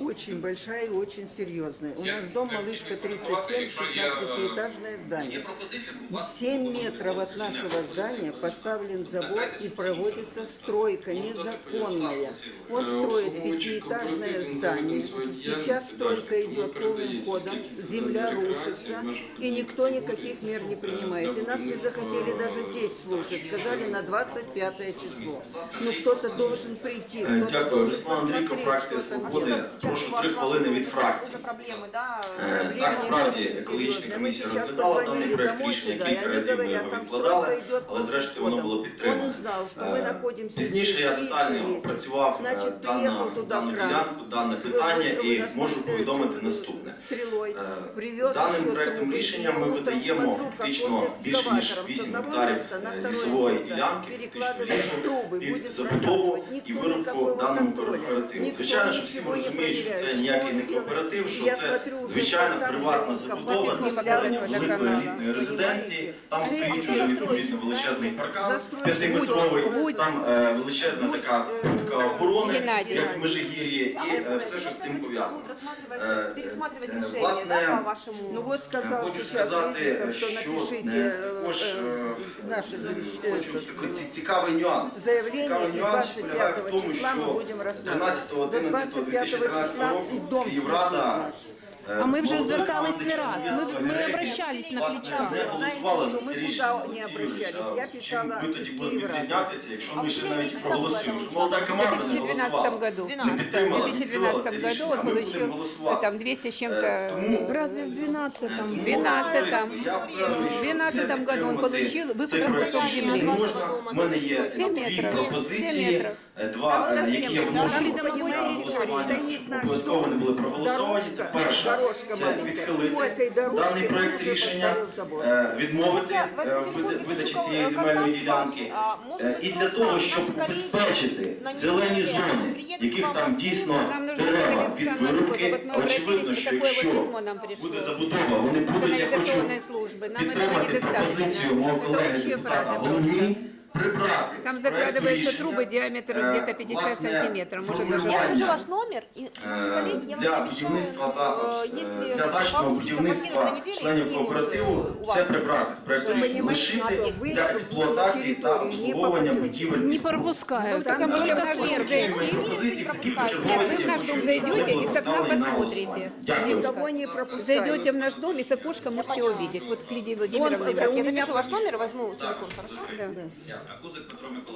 очень большая и очень серьезная. У нас дом Малышка 37, 16-этажное здание. пропозиція. 7 метров от нашего здания поставлен забор и проводится стройка незаконная. Он строит пятиэтажное здание. Сейчас стройка идет полным ходом, земля рушится, и никто никаких мер не принимает. И нас не захотели даже здесь слушать, сказали на 25 число. Ну кто-то должен прийти, Е, кто-то Дякую, должен Руслан Андрійко, посмотреть, фракція что там Свободи. делать. Прошу три хвилини від фракції. Проблеми, да? Е, Проблема Так, справді, очень екологічна серйозна. комісія Ми сейчас розглядала даний позвонили проект домой рішення, туда, и кілька они разів ми говорят, його там відкладали, стройка идет але зрештою воно було Он підтримано. узнал, что мы Е, находимся Пізніше я в детально Киеве. опрацював е, Значит, дану, приехал туда дану кран. ділянку, дане С- питання вы- вы і нас можу под- повідомити э, наступне. Стрелой Е, привез Даним еще проектом трубы. рішення Я ми утром видаємо смотрю, как фактично он більше ніж экскаватором с 8 одного гектарів места на е, второе лісової место ділянки, фактично перекладывает лісу трубы, під будет забудову прокладывать. і Никто вирубку никакого даному контроля. кооперативу. Никто Звичайно, що всі ничего не розуміють, що це проверяет, ніякий что не он делает. кооператив, що Я це смотрю, уже звичайна там приватна где забудова копать на земля стороні на великої каналах, елітної резиденції. понимаете? Там Все стоїть эти вже відповідно застройщики, величезний знаете, паркан, застройщики п'ятиметровий, будут, там е, величезна будуть, така е, така охорона, Геннадій. як в Межигір'ї, і е, все, що з цим пов'язано. Е, Пересматривать е, решение, власне, да, по вашему... Ну вот сказал Хочу сейчас сказати, Резников, что що напишите е, э, також э, е, наше завещ- хочу этот, такий ці- цікавий нюанс. заявление Цікавий и нюанс полягає в 25 тому, числа мы що будем з рассматривать. До 13.11.2013 числа року и дом Київрада наш. е, А ми вже Володимир звертались не Іванович раз. Ми- ми Погребень, обращались на власне, Кличка. не Знаєте, голосували що за ми це куди рішення. не Олексій обращались? Юрійович, Я а писала чим ви тоді в будете Київраду. відрізнятися, якщо ми ще навіть когда проголосуємо? было Що молода команда В не 2012 голосувала. году. Не підтримала, В не відхилила 2012 це году рішення, он а ми будемо получил голосувати. там 200 с Е, чем-то. Тому Разве в 12-м? В Тому 12-м. я впевнений, що В 12-м це году он підтримати получил цей выкуп проект кусок рішення земли. не можна. У мене є Сім дві метрів. Сім пропозиції, метрів. е, два, е, які я вношу Там на придомової території. голосування, Стоїть щоб наш обов'язково вони були проголосовані. Це Дорожка, перше, дорожка це маленька. відхилити По этой дорожці даний проект вже рішення, поставив забор. е, відмовити Я е, возьму в телефон, вида- запишу видачі контакт цієї ваш, земельної а, ділянки. може Е, бути, І для просто того, наш щоб коллега убезпечити на зелені неділю зони, приїде яких к вам там в дійсно Нам нужно дерева від канализационная служба. вирубки, Вот мы очевидно, обратились, що такое вот якщо письмо нам пришло. буде забудова, вони будуть, я хочу Канализационной службы. Нам этого підтримати недостаточно. пропозицію мого Это колеги общая депутата фраза головні просто. прибрати. Там з проекту закладываются рішення, трубы диаметром е, где-то 50 власне, сантиметров, может даже формулювання, Я скажу ваш номер, и наши е, коллеги, я для вам обещаю, будівництва та э, е, если для дачного получится будівництва последнюю неделю, членів снимут, кооперативу э, у вас. це прибрати з проекту Вы рішення, понимаете, лишити надо вы для на експлуатації та території не обслуговування попадете. будівель. Не і споруд. пропускают. Ну, Только там только наш сверх дом зайти. Такої пропозиції в такій Нет, почерговості вы в я наш хочу, дом щоб вони зайдете були и с окна поставлені на посмотрите. голосування. Дякую. Девушка, Никого не пропускают. Зайдете в наш дом и с окошка можете увидеть. Вот к Лидии Владимировне. Вон, Я у меня запишу ваш номер, возьму телефон, хорошо? Да. Ясно. Кузик Петро Миколаївич.